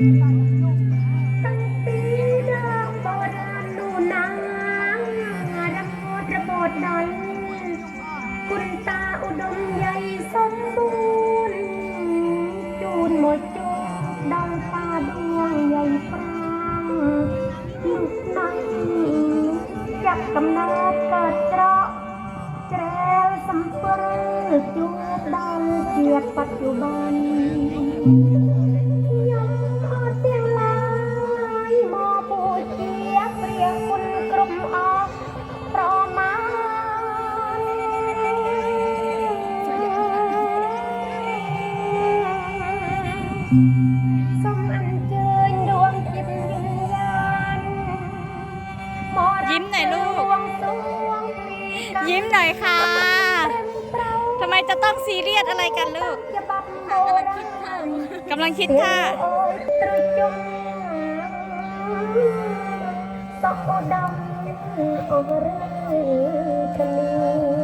កំណើតកើតត្រកច្រែលសំពើជួបដល់ជាតិបច្ចុប្បន្ន สมอันเจิญดวงจิตวิญญาณหมอรัยิ้มหน่อยลูก ดวงสวงปรีกายิ้มหน่อยค่ะเต็มเปล่าทำไมจะต้องซีเรียสอะไรกันลูกจะบับโบราณกำลังคิดค่ะ โอ้ยตรึจงตอกดำโอเรือทะเล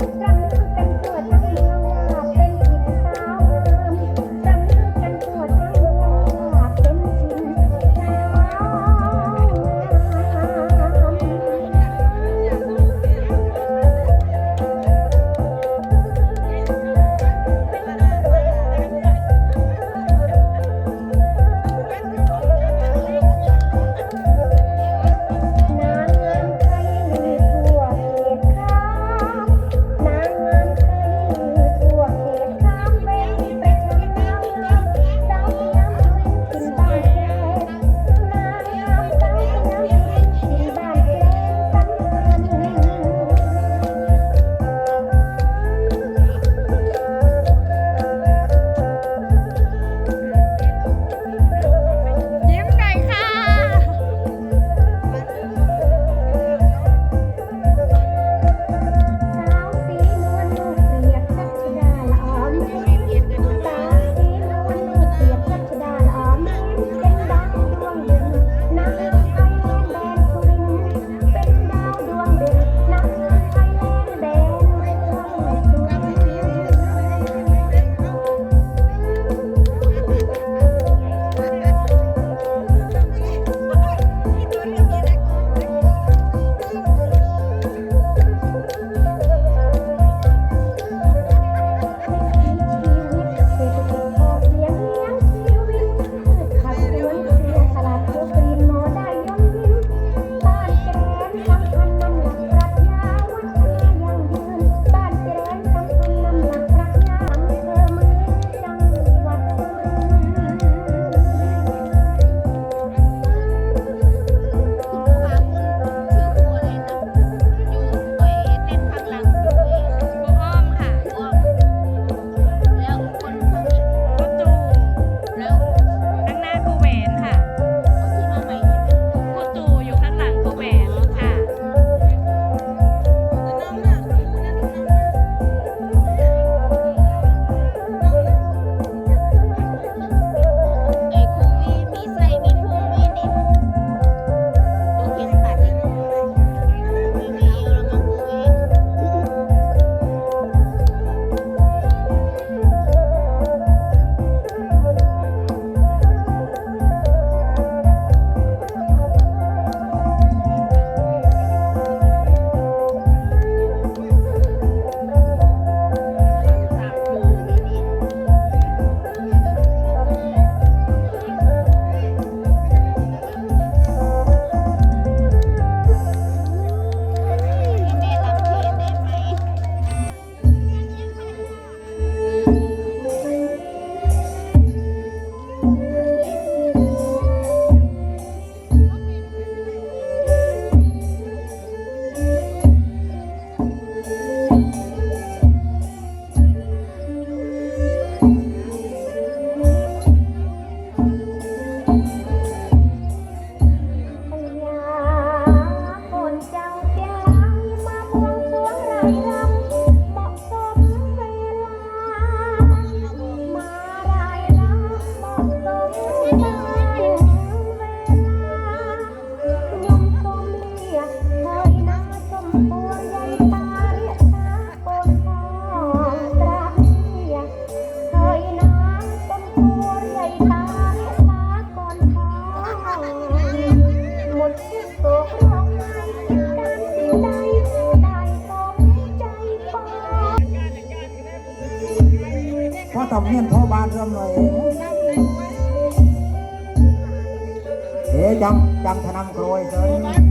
Está ทำเนียนพ่อบานเริ่มเลยเอ๊ะจำจำธนำโกรยเกิน